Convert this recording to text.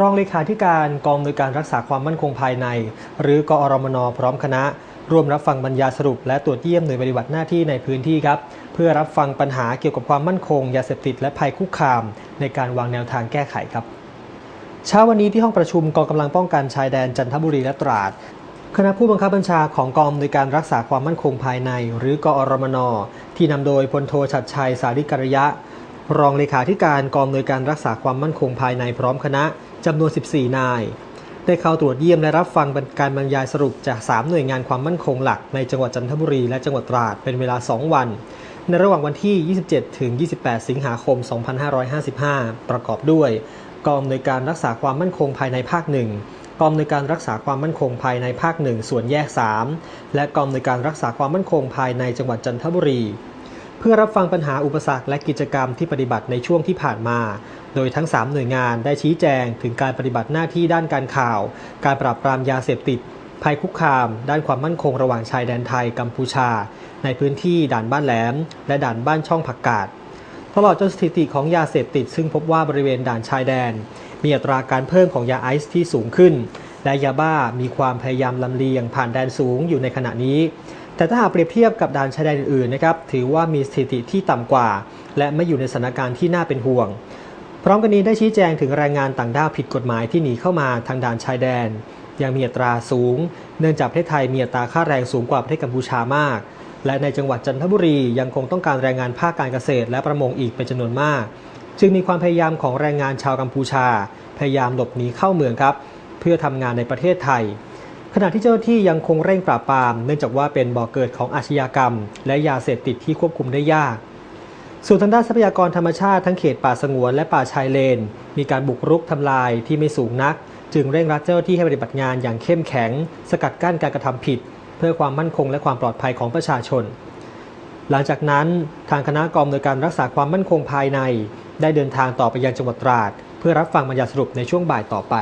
รองเลขาธิการกองอำนวยการรักษาความมั่นคงภายใน หรือกอรมนพร้อมคณะ ร่วมรับฟังบรรยาสรุป และตรวจเยี่ยมหน่วยปฏิบัติหน้าที่ในพื้นที่ครับ เพื่อรับฟังปัญหาเกี่ยวกับความมั่นคง ยาเสพติดและภัยคุกคาม ในการวางแนวทางแก้ไขครับเช้าวันนี้ที่ห้องประชุมกองกำลังป้องกันชายแดนจันทบุรีและตราดคณะผู้บังคับบัญชาของกองอำนวยการรักษาความมั่นคงภายใน หรือกอรมนที่นำโดยพลโทชัดชัยสาริกรยะ รองเลขาธิการกองอำนวยการรักษาความมั่นคงภายในพร้อมคณะจำนวน 14 นาย ได้เข้าตรวจเยี่ยมและรับฟังการบรรยายสรุปจาก 3 หน่วยงานความมั่นคงหลักในจังหวัดจันทบุรีและจังหวัดตราดเป็นเวลา 2 วัน ในระหว่างวันที่ 27 ถึง 28 สิงหาคม 2555 ประกอบด้วย กองอำนวยการรักษาความมั่นคงภายในภาคหนึ่งกองอำนวยการรักษาความมั่นคงภายในภาคหนึ่งส่วนแยก 3 และกองอำนวยการรักษาความมั่นคงภายในจังหวัดจันทบุรี เพื่อรับฟังปัญหาอุปสรรคและกิจกรรมที่ปฏิบัติในช่วงที่ผ่านมา โดยทั้ง 3 หน่วยงานได้ชี้แจงถึงการปฏิบัติหน้าที่ด้านการข่าว การปราบปรามยาเสพติด ภัยคุกคาม ด้านความมั่นคงระหว่างชายแดนไทยกัมพูชา ในพื้นที่ด่านบ้านแหลม และด่านบ้านช่องผักกาดตลอดจนสถิติของยาเสพติด ซึ่งพบว่าบริเวณด่านชายแดน มีอัตราการเพิ่มของยาไอซ์ที่สูงขึ้น และยาบ้ามีความพยายามลำเลียงผ่านแดนสูงอยู่ในขณะนี้ แต่ถ้าหากเปรียบเทียบกับด่านชายแดนอื่นๆนะครับถือว่ามีสถิติที่ต่ำกว่า และไม่อยู่ในสถานการณ์ที่น่าเป็นห่วง พร้อมกันนี้ได้ชี้แจงถึงแรงงานต่างด้าวผิดกฎหมายที่หนีเข้ามาทางด่านชายแดน ยังมีอัตราสูง เนื่องจากประเทศไทยมีอัตราค่าแรงสูงกว่าประเทศกัมพูชามาก และในจังหวัดจันทบุรียังคงต้องการแรงงานภาคการเกษตร และประมงอีกเป็นจำนวนมาก จึงมีความพยายามของแรงงานชาวกัมพูชา พยายามหลบหนีเข้าเมืองครับ เพื่อทำงานในประเทศไทย ขณะที่เจ้าหน้าที่ยังคงเร่งปราบปราม เนื่องจากว่าเป็นบ่อเกิดของอาชญากรรม และยาเสพติดที่ควบคุมได้ยาก ส่วนทางด้านทรัพยากรธรรมชาติทั้งเขตป่าสงวนและป่าชายเลน มีการบุกรุกทำลายที่ไม่สูงนัก จึงเร่งรัดเจ้าหน้าที่ให้ปฏิบัติงานอย่างเข้มแข็ง สกัดกั้นการกระทำผิด เพื่อความมั่นคงและความปลอดภัยของประชาชน หลังจากนั้นทางคณะกองอำนวยการรักษาความมั่นคงภายใน ได้เดินทางต่อไปยังจังหวัดตราด เพื่อรับฟังบรรยายสรุปในช่วงบ่ายต่อไป